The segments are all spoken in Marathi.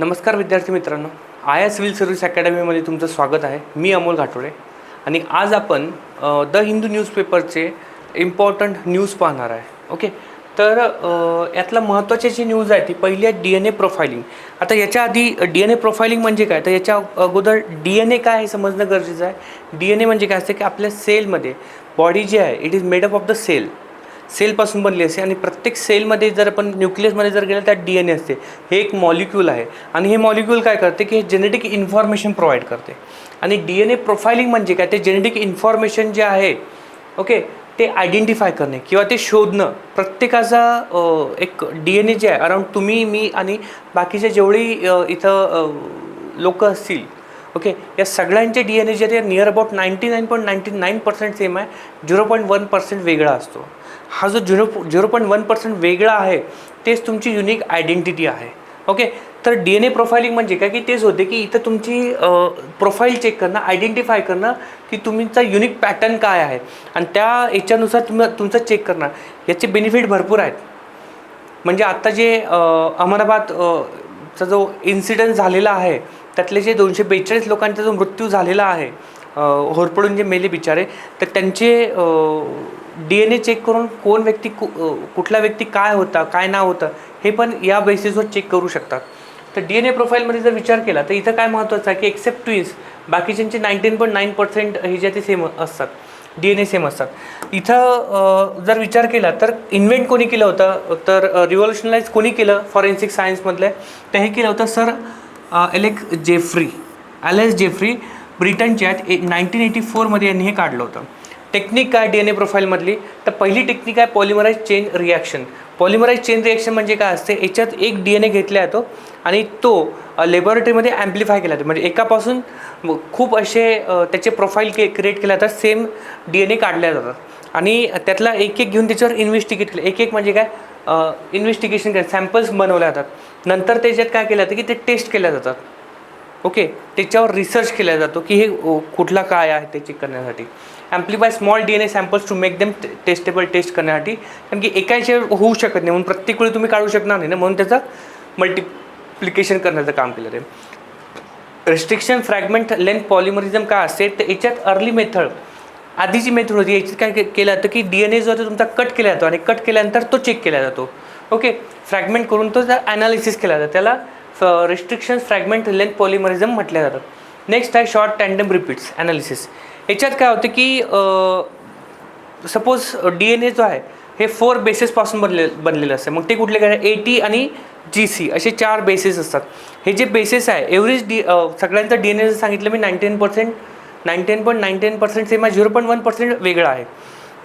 नमस्कार विद्यार्थी मित्रांनो. आय एस सिव्हिल सर्व्हिस अकॅडमीमध्ये तुमचं स्वागत आहे. मी अमोल घाटोळे आणि आज आपण द हिंदू न्यूजपेपरचे इम्पॉर्टंट न्यूज पाहणार आहे. ओके? तर यातला महत्त्वाची जी न्यूज आहे ती पहिली आहे डी एन ए प्रोफायलिंग आता याच्या आधी डी एन ए प्रोफायलिंग म्हणजे काय? तर याच्या अगोदर डी एन ए काय हे समजणं गरजेचं आहे. डी एन ए म्हणजे काय असतं की आपल्या सेलमध्ये बॉडी जी आहे it is made up of the cell सेलपासून बनली असते आणि प्रत्येक सेलमध्ये जर आपण न्यूक्लियसमध्ये जर गेलं त्यात डी एन ए असते. हे एक मॉलिक्यूल आहे. आणि हे मॉलिक्यूल काय करते की हे जेनेटिक इन्फॉर्मेशन प्रोव्हाइड करते. आणि डी एन ए प्रोफायलिंग म्हणजे काय? ते जेनेटिक इन्फॉर्मेशन जे आहे ओके ते आयडेंटिफाय करणे किंवा ते शोधणं. प्रत्येकाचा एक डी एन ए जे आहे अराउंड तुम्ही मी आणि बाकीचे जेवढी इथं लोकं असतील ओके या सगळ्यांचे डी एन ए जे आहे near about ninety nine point ninety nine percent same आहे. झिरो पॉईंट वन पर्सेंट वेगळा असतो. हा जो zero zero point one percent वेगळा आहे तेच तुमची युनिक आयडेंटिटी आहे. ओके तर डी एन ए प्रोफायलिंग म्हणजे काय? की तेच होते की इथं तुमची प्रोफाईल चेक करणं आयडेंटिफाय करणं की तुमचा युनिक पॅटर्न काय आहे. आणि त्या याच्यानुसार तुम्ही तुमचं चेक करणं. याचे बेनिफिट भरपूर आहेत. म्हणजे आत्ता जे अहमदाबादचा जो इन्सिडंट झालेला आहे त्यातले जे दोनशे बेचाळीस लोकांचा जो मृत्यू झालेला आहे होरपडून जे मेले बिचारे तर त्यांचे डी एन ए चेक करून कोण व्यक्ती कु कुठला व्यक्ती काय होता काय नाव होतं हे पण या बेसिसवर चेक करू शकतात. तर डी एन ए प्रोफाईलमध्ये जर विचार केला तर इथं काय महत्त्वाचं आहे की एक्सेप्ट ट्विन्स बाकीच्यांचे नाईन्टीन पॉईंट नाईन पर्सेंट हे जे ते सेम असतात. डी एन ए सेम असतात. इथं जर विचार केला तर इन्व्हेंट कोणी केलं होतं? तर रिव्हॉल्युशनलाइज कोणी केलं? फॉरेन्सिक सायन्समधलं तर हे केलं होतं sir Alec Jeffrey Alex Jeffrey ब्रिटनच्या ए नाईन्टीन एटी फोरमध्ये यांनी हे काढलं होतं. टेक्निक काय डी एन ए प्रोफाईलमधली तर पहिली टेक्निक आहे polymerize chain reaction polymerize chain reaction म्हणजे काय असते? याच्यात एक डी एन ए घेतला जातो आणि तो लॅबॉरेटरीमध्ये ॲम्प्लिफाय केला जातो. म्हणजे एकापासून खूप असे त्याचे प्रोफाईल के क्रिएट केले जातात. सेम डी एन ए काढल्या जातात. आणि त्यातला एक एक घेऊन त्याच्यावर इन्व्हेस्टिगेट केलं. एक एक म्हणजे काय? इन्व्हेस्टिगेशन केलं. सॅम्पल्स बनवल्या जातात. नंतर त्याच्यात काय केलं जातं की ते टेस्ट केल्या जातात. ओके त्याच्यावर रिसर्च केला जातो की हे कुठला काय आहे ते चेक करण्यासाठी. Amplify small D N A samples to make them testable test करण्यासाठी. कारण की एकाचे होऊ शकत नाही. म्हणून प्रत्येक वेळी तुम्ही काढू शकणार नाही ना. म्हणून त्याचं मल्टिप्लिकेशन करण्याचं काम केलं ते. रिस्ट्रिक्शन फ्रॅगमेंट लेंथ पॉलिमरिझम काय असते? तर याच्यात अर्ली मेथड आधीची मेथड होती. याच्यात काय केलं जातं की डी एन ए जो आहे तो तुमचा कट केला जातो. आणि कट केल्यानंतर तो चेक केला जातो. ओके फ्रॅगमेंट करून तो ॲनालिसिस केला जातो त्याला रिस्ट्रिक्शन फ्रॅगमेंट लेंथ पॉलिमरिझम म्हटल्या जातात. नेक्स्ट आहे शॉर्ट टँडम रिपीट्स ॲनालिसिस याच्यात काय होतं की सपोज डी एन ए जो आहे हे फोर बेसिसपासून बनले बनलेलं असतं. मग ते कुठले काय? ए टी आणि जी सी असे चार बेसिस असतात. हे जे बेसिस आहे एव्हरेज डी सगळ्यांचा डी एन ए सांगितलं मी nineteen percent nineteen point nineteen percent same आहे झिरो पॉईंट वन पर्सेंट वेगळा आहे.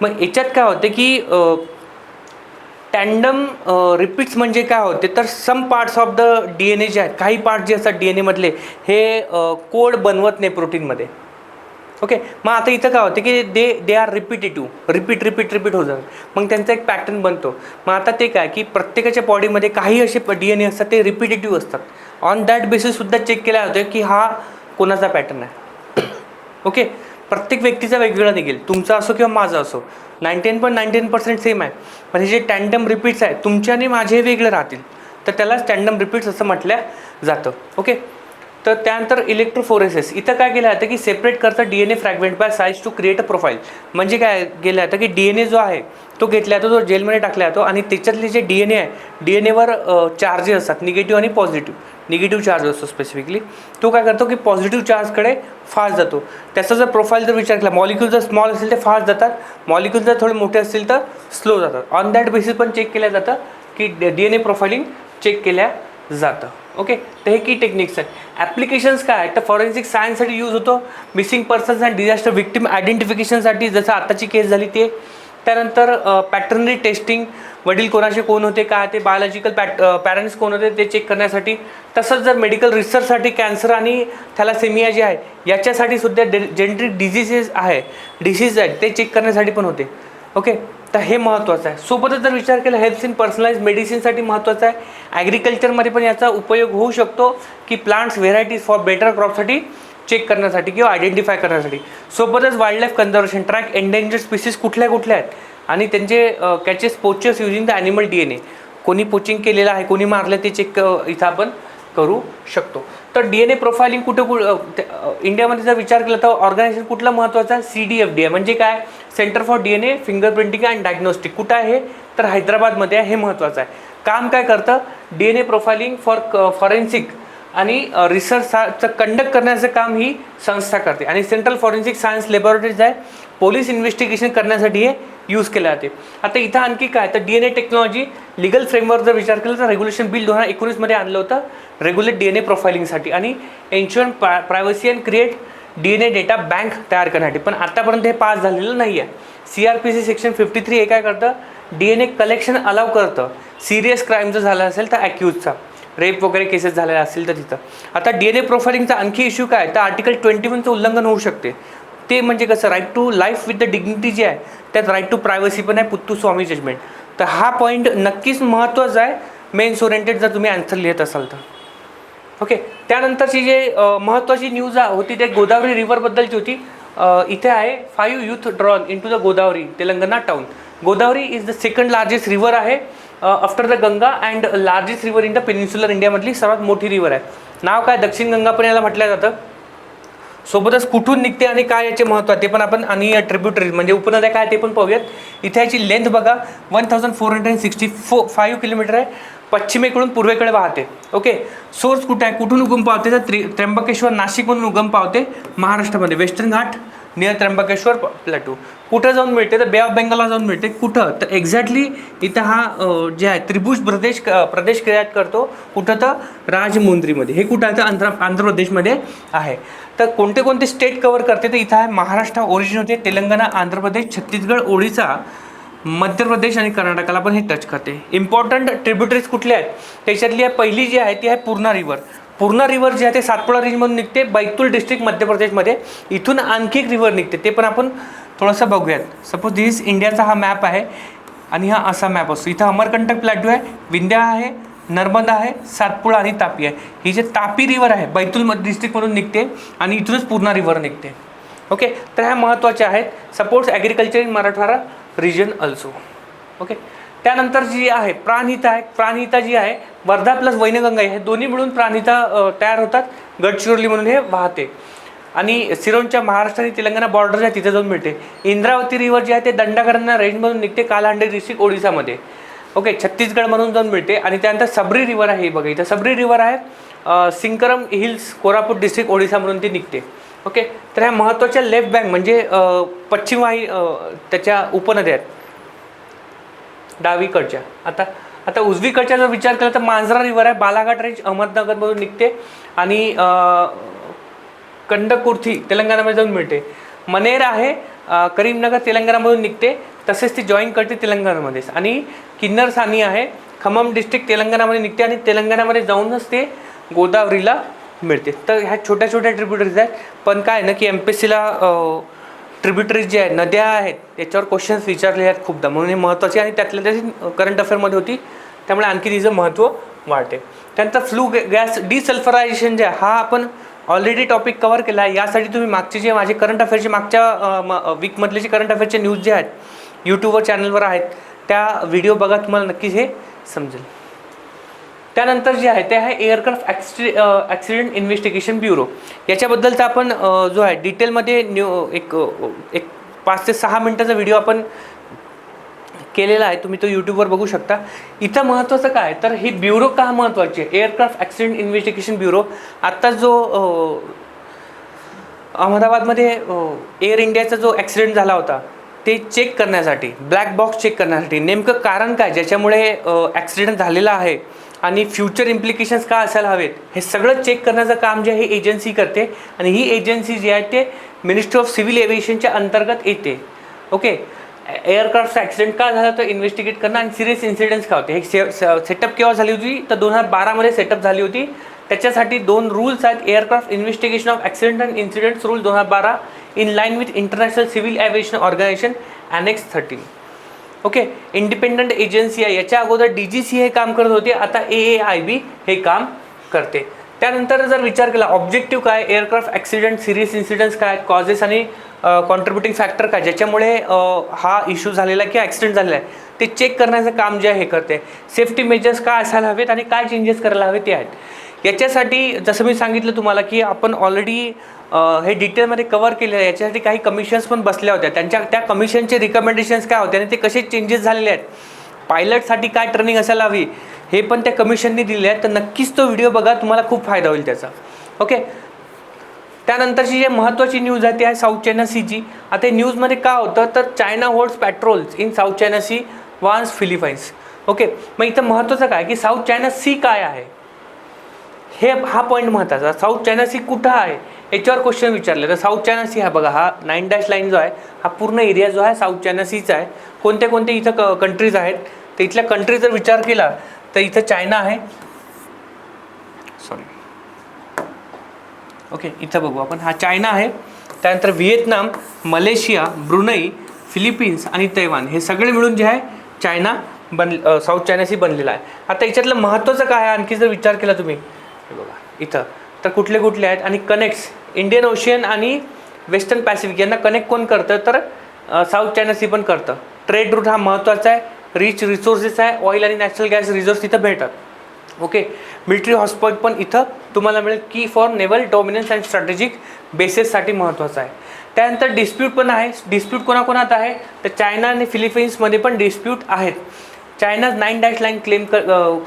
मग याच्यात काय होतं की टँडम रिपीट्स म्हणजे काय होते? तर some parts of the D N A जे आहेत काही पार्ट जे असतात डी एन एमधले हे कोड बनवत नाही प्रोटीनमध्ये ओके मग आता इथं काय होतं की they they are repetitive repeat repeat repeat होत जातात. मग त्यांचा एक पॅटर्न बनतो. मग आता ते काय की प्रत्येकाच्या बॉडीमध्ये काही असे डी एन ए असतात ते रिपिटेटिव्ह असतात. ऑन दॅट बेसिससुद्धा चेक केला होतं की हा कोणाचा पॅटर्न आहे. ओके प्रत्येक व्यक्तीचा वेगवेगळा निघेल. तुमचा असो किंवा माझा असो. Nineteen point nineteen percent same आहे. पण हे जे टँडम रिपीट्स आहे तुमच्याने आणि माझे वेगळे राहतील. तर त्याला टँडम रिपीट्स असं म्हटलं जातं. ओके तर त्यानंतर इलेक्ट्रोफोरेसिस इथं काय केलं जातं की सेपरेट करतं D N A fragment by size to create a profile म्हणजे काय केलं जातं की डी एन ए जो आहे तो घेतला जातो तो जेलमध्ये टाकला जातो आणि त्याच्यातले जे डी एन ए आहे डी एन एवर चार्जेस असतात निगेटिव्ह आणि पॉझिटिव्ह निगेटिव्ह चार्ज असतो स्पेसिफिकली तो काय करतो की पॉझिटिव्ह चार्जकडे फास्ट जातो. त्याचा जर प्रोफाईल जर विचार केला मॉलिक्यूल जर स्मॉल असेल ते फास्ट जातात. मॉलिक्यूल जर थोडे मोठे असतील तर स्लो जातात. ऑन दॅट बेसिस पण चेक केलं जातं की D N A profiling check केल्या जातं. ओके तर हे की टेक्निक्स आहेत. ॲप्लिकेशन्स काय आहेत? तर फॉरेन्सिक सायन्ससाठी यूज होतो. Missing persons and disaster victim आयडेंटिफिकेशनसाठी जसं आत्ताची केस झाली ते. त्यानंतर पॅटर्नरी टेस्टिंग वडील कोणाचे कोण होते? काय ते बायोलॉजिकल पॅट पॅरेंट्स कोण होते? ते चेक करण्यासाठी. तसंच जर मेडिकल रिसर्चसाठी कॅन्सर आणि थॅलासेमिया जे आहे याच्यासाठी सुद्धा डे जेनेटिक डिझिजेस आहे डिसीज आहेत ते चेक करण्यासाठी पण होते. ओके? तर हे महत्त्वाचं आहे. सोबतच जर विचार केला हेल्थ इन पर्सनलाइज मेडिसिनसाठी महत्त्वाचं आहे. ॲग्रिकल्चरमध्ये पण याचा उपयोग होऊ शकतो की प्लांट्स व्हेरायटीज फॉर बेटर क्रॉपसाठी चेक करण्यासाठी किंवा आयडेंटिफाय करण्यासाठी. सोबतच wildlife conservation track endangered species कुठल्या कुठल्या आहेत? आणि त्यांचे catches poaches using the animal D N A कोणी पोचिंग केलेलं आहे कोणी मारलं ते चेक इथं आपण करू शकतो. तर डी एन ए प्रोफायलिंग कुठे कुठं इंडियामध्ये जर विचार केला तर ऑर्गनायझेशन कुठलं महत्त्वाचं आहे सी डी एफ डी आहे म्हणजे काय? Centre for D N A fingerprinting and diagnostic कुठं आहे? तर हैदराबादमध्ये आहे. हे महत्त्वाचं आहे. काम काय करतं? D N A profiling for forensic आणि रिसर्चचं कंडक्ट करण्याचं काम ही संस्था करते. आणि सेंट्रल फॉरेन्सिक सायन्स लॅबोरेटरीज आहे. पोलीस इन्व्हेस्टिगेशन करण्यासाठी हे यूज केले जाते. आता इथं आणखी काय? तर D N A technology legal framework जर विचार केला तर रेग्युलेशन बिल दोन हजार एकोणीसमध्ये आणलं होतं रेग्युलेट डी एन ए प्रोफायलिंगसाठी आणि ensure privacy and create D N A data bank तयार करण्यासाठी. पण आतापर्यंत हे पास झालेलं नाही आहे C R P C section fifty three हे काय करतं? D N A collection allow करतं. सिरियस क्राईम जर झाला असेल तर ॲक्यूजचा रेप वगैरे केसेस झालेल्या असतील तर तिथं. आता डी एन ए प्रोफायलिंगचा आणखी इश्यू काय? तर आर्टिकल ट्वेंटी वनचं उल्लंघन होऊ शकते. ते म्हणजे कसं right to life with the dignity जे आहे त्यात राईट टू प्रायव्हसी पण आहे पुत्तू स्वामी जजमेंट तर हा पॉईंट नक्कीच महत्त्वाचा आहे. मेन्स ओरिएंटेड जर तुम्ही आन्सर लिहित असाल तर. ओके त्यानंतरची जे महत्त्वाची न्यूज होती ते गोदावरी रिव्हरबद्दलची होती. इथे आहे five youth drown into the Godavari Telangana town Godavari is the second largest river आहे after the Ganga and largest river in the peninsular इंडियामधली सर्वात मोठी रिव्हर आहे. नाव काय? दक्षिण गंगा पण याला म्हटलं जातं. सोबतच कुठून निघते आणि काय याचे महत्त्व आहे ते पण आपण आणि ट्रिब्युटरीज म्हणजे उपनद्या काय ते पण पाहूयात. इथे याची लेंथ बघा one thousand four hundred sixty four five kilometre आहे. पश्चिमेकडून पूर्वेकडे वाहते. ओके सोर्स कुठे आहे? कुठून उगम पावते? तर त्रि त्र्यंबकेश्वर नाशिकमधून उगम पावते महाराष्ट्रामध्ये. Western Ghat near Trimbakeshwar plateau कुठं जाऊन मिळते? तर बे ऑफ बेंगॉलला जाऊन मिळते. कुठं? तर एक्झॅक्टली इथं हा जे आहे त्रिभुज प्रदेश प्रदेश क्रियात करतो. कुठं तर राजमुंद्रीमध्ये. हे कुठं आहे? तर आंध्र आंध्र प्रदेशमध्ये आहे. तर कोणते कोणते स्टेट कवर करते? तर इथं आहे महाराष्ट्र ओरिजिन होते. तेलंगणा आंध्र प्रदेश छत्तीसगड ओडिसा मध्य प्रदेश आणि कर्नाटकाला पण हे टच करते. इम्पॉर्टंट ट्रिब्युटरीज कुठले आहेत? त्याच्यातली आहे पहिली जी आहे ती आहे पूर्णा रिव्हर पूर्णा रिव्हर जे आहे ते सातपुडा रेंजमधून निघते बैतूल डिस्ट्रिक्ट मध्य प्रदेशमध्ये. इथून आणखी एक रिव्हर निघते ते पण आपण थोडंसं बघूयात. सपोज दिस इंडियाचा हा मॅप आहे आणि हा असा मॅप असतो. इथं अमरकंटक प्लॅटू आहे विंध्या आहे नर्मदा आहे सातपुडा आणि तापी आहे. ही जे तापी रिव्हर आहे बैतूल डिस्ट्रिक्टमधून निघते आणि इथूनच पूर्णा रिव्हर निघते. ओके तर ह्या महत्त्वाच्या आहेत. Supports agriculture in Marathwada region also okay त्यानंतर जी आहे प्राणहिता आहे. प्राणहिता जी आहे वर्धा प्लस वैनगंगा हे दोन्ही मिळून प्राणहिता तयार होतात. गडचिरोली म्हणून हे वाहते. आणि सिरोंच्या महाराष्ट्र आणि तेलंगणा बॉर्डर आहे तिथे जाऊन मिळते. इंद्रावती रिव्हर जी आहे ते दंडाकरणा रेंजमधून निघते कालहांडे डिस्ट्रिक्ट ओडिसामध्ये. ओके छत्तीसगडमधून जाऊन मिळते. आणि त्यानंतर सबरी रिव्हर आहे बघा इथं. सबरी रिव्हर आहे सिंकरम हिल्स कोरापूर डिस्ट्रिक्ट ओडिसामधून ती निघते. ओके तर ह्या महत्त्वाच्या लेफ्ट बँक म्हणजे पश्चिम वाही त्याच्या उपनद्या आहेत. डावीकडच्या. आता आता उजवीकडच्या जर विचार केला तर मांजरा रिव्हर आहे बालाघाट रेंज अहमदनगरमधून निघते आणि कंडकुर्थी तेलंगणामध्ये जाऊन मिळते. मनेर आहे करीमनगर तेलंगणामधून निघते तसेच ती जॉईन करते तेलंगणामध्येच आणि किन्नर सानी आहे खमम डिस्ट्रिक्ट तेलंगणामध्ये निघते आणि तेलंगणामध्ये जाऊनच ते गोदावरीला मिळते. तर ह्या छोट्या छोट्या ट्रिब्युटरीज आहेत. पण काय ना की एम पी एस सीला ट्रिब्युटरीज जे आहेत नद्या आहेत. त्याच्यावर क्वेश्चन्स विचारले आहेत खूपदा. म्हणून हे महत्त्वाचे आणि त्यातल्या त्याची करंट अफेअरमध्ये होती. त्यामुळे आणखी तिचं महत्त्व वाढते. त्यानंतर फ्लू गॅस डिसल्फरायझेशन जे आहे हा आपण ऑलरेडी टॉपिक कवर केला आहे. यासाठी तुम्ही मागचे जे माझे करंट अफेअरचे मागच्या वीकमधले जे करंट अफेअरचे न्यूज जे आहेत यूट्यूबवर चॅनलवर आहेत त्या व्हिडिओ बघा तुम्हाला नक्कीच हे समजेल. त्यानंतर जे आहे ते आहे aircraft acci accident investigation bureau. याच्याबद्दलचा आपण जो आहे डिटेलमध्ये न्यू एक एक पाच ते सहा मिनटाचा व्हिडिओ आपण केलेला आहे. तुम्ही तो यूट्यूबवर बघू शकता. इथं महत्त्वाचं काय? तर ही ब्युरो का महत्त्वाची आहे? Aircraft accident investigation bureau. आत्ता जो अहमदाबादमध्ये एअर इंडियाचा जो ॲक्सिडेंट झाला होता ते चेक करण्यासाठी ब्लॅक बॉक्स चेक करण्यासाठी नेमकं कारण काय? ज्याच्यामुळे ॲक्सिडेंट झालेला आहे आणि फ्युचर इम्प्लिकेशन्स काय असायला हवेत हे सगळं चेक करण्याचं काम जे आहे एजन्सी करते. आणि ही एजन्सी जी आहे ते मिनिस्ट्री ऑफ सिव्हिल एव्हिएशनच्या अंतर्गत येते. ओके एअरक्राफ्टचा ॲक्सिडेंट का झाला तर इन्व्हेस्टिगेट करणं आणि सिरियस इन्सिडेंट्स का होते. हे सेटअप केव्हा झाली होती? तर दोन हजार बारामध्ये सेटअप झाली होती. त्याच्यासाठी दोन रूल्स आहेत. Aircraft investigation of accident and incidents rule दोन हजार बारा in line with international civil aviation organisation annex thirteen okay independent agency आहे. याच्या अगोदर डी जी सी हे काम करत होते आता ए ए आय बी हे काम करते. त्यानंतर जर विचार केला ऑब्जेक्टिव्ह काय? एअरक्राफ्ट ॲक्सिडेंट सिरियस इन्सिडेंट्स काय? कॉजेस आणि कॉन्ट्रीब्युटिंग फॅक्टर काय? ज्याच्यामुळे हा इश्यू झालेला आहे किंवा ॲक्सिडेंट झालेला आहे ते चेक करण्याचं काम जे आहे हे करते. सेफ्टी मेजर्स काय असायला हवेत आणि काय चेंजेस करायला हवे ते आहेत. याच्यासाठी जसं मी सांगितलं तुम्हाला की आपण ऑलरेडी हे डिटेलमध्ये कवर केलेलं आहे. याच्यासाठी काही कमिशन्स पण बसल्या होत्या. त्यांच्या त्या कमिशनचे रिकमेंडेशन्स काय होते आणि ते कसे चेंजेस झालेले आहेत? पायलटसाठी काय ट्रेनिंग असायला हवी? हे पण त्या कमिशनने दिले आहेत. तर नक्कीच तो व्हिडिओ बघा. तुम्हाला खूप फायदा होईल त्याचा. ओके त्यानंतरची जी महत्त्वाची न्यूज आहे ती आहे साऊथ चायना सीची आता हे न्यूजमध्ये का होतं? तर China holds patrols in South China Sea warns Philippines okay मग इथं महत्त्वाचं काय? की साऊथ चायना सी काय आहे? हे हा पॉईंट महत्त्वाचा साऊथ चायना सी कुठं आहे? याच्यावर क्वेश्चन विचारले. तर साऊथ चायना सी हा बघा हा नाईन डॅश लाईन जो आहे हा पूर्ण एरिया जो आहे साऊथ चायना सीचा आहे. कोणते कोणते इथं क कंट्रीज आहेत? तर इथल्या कंट्री जर विचार केला तर इथं चायना आहे. सॉरी ओके इथं बघू आपण. हा चायना आहे. त्यानंतर व्हिएतनाम मलेशिया ब्रुनई फिलिपिन्स आणि तैवान हे सगळे मिळून जे आहे चायना बन साऊथ चायनाशी बनलेला आहे. आता याच्यातलं महत्त्वाचं काय आहे? आणखी जर विचार केला तुम्ही हे बघा. इथं. तर कुठले कुठले आहेत? आणि कनेक्ट्स इंडियन ओशियन आणि वेस्टर्न पॅसिफिक यांना कनेक्ट कोण करतं? तर साऊथ चायना सी पण करतं. ट्रेड रूट हा महत्त्वाचा आहे. रिच रिसोर्सेस आहे. ऑइल आणि नॅचरल गॅस रिझोर्स तिथं भेटतात ओके मिलिटरी हॉस्पॉट पण इथं तुम्हाला मिळेल. की for naval dominance and strategic बेसेससाठी महत्त्वाचं आहे. त्यानंतर डिस्प्यूट पण आहे. डिस्प्यूट कोणाकोणात आहे? तर चायना आणि फिलिपिन्समध्ये पण डिस्प्यूट आहेत. China's nine dash line claim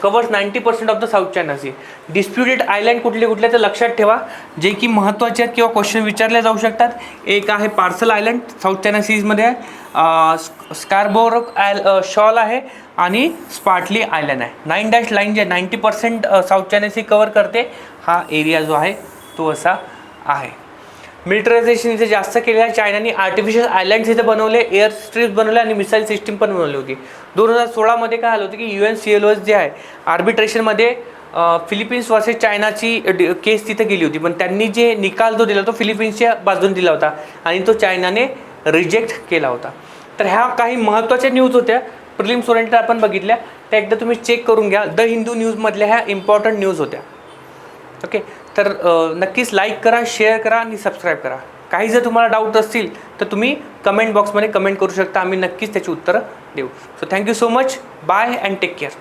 covers ninety percent of the South China Sea disputed island कुठले कुठले तर लक्षात ठेवा जे की महत्त्वाचे आहेत किंवा क्वेश्चन विचारले जाऊ शकतात. एक आहे पार्सल आयलँड साऊथ चायना सीजमध्ये आहे. स्कारबोर आयल शॉल आहे आणि स्पार्टली आयलँड आहे. नाईन डॅश लाईन जे ninety percent South China Sea cover करते हा एरिया जो आहे तो असा आहे. मिलिटरायझेशन इथे जास्त केलेलं आहे. चायनाने आर्टिफिशियल आयलँड्स इथे बनवले एअर स्ट्रीप्स बनवले आणि मिसाईल सिस्टीम पण बनवली होती. दोन हजार सोळामध्ये काय आलं होतं की U N C L O S जे आहे आर्बिट्रेशनमध्ये फिलिपिन्स वर्सेस चायनाची केस तिथे गेली होती. पण त्यांनी जे निकाल जो दिला तो फिलिपिन्सच्या बाजून दिला होता आणि तो चायनाने रिजेक्ट केला होता. तर ह्या काही महत्त्वाच्या न्यूज होत्या. प्रिलिम्स ओरिएंटेड आपण बघितल्या. त्या एकदा तुम्ही चेक करून घ्या. द हिंदू न्यूजमधल्या ह्या इम्पॉर्टंट न्यूज होत्या. ओके? तर नक्कीच लाईक करा शेअर करा आणि सबस्क्राईब करा. काही जर तुम्हाला डाऊट असतील तर तुम्ही कमेंट बॉक्समध्ये कमेंट करू शकता. आम्ही नक्कीच त्याची उत्तरं देऊ. So thank you so much bye and take care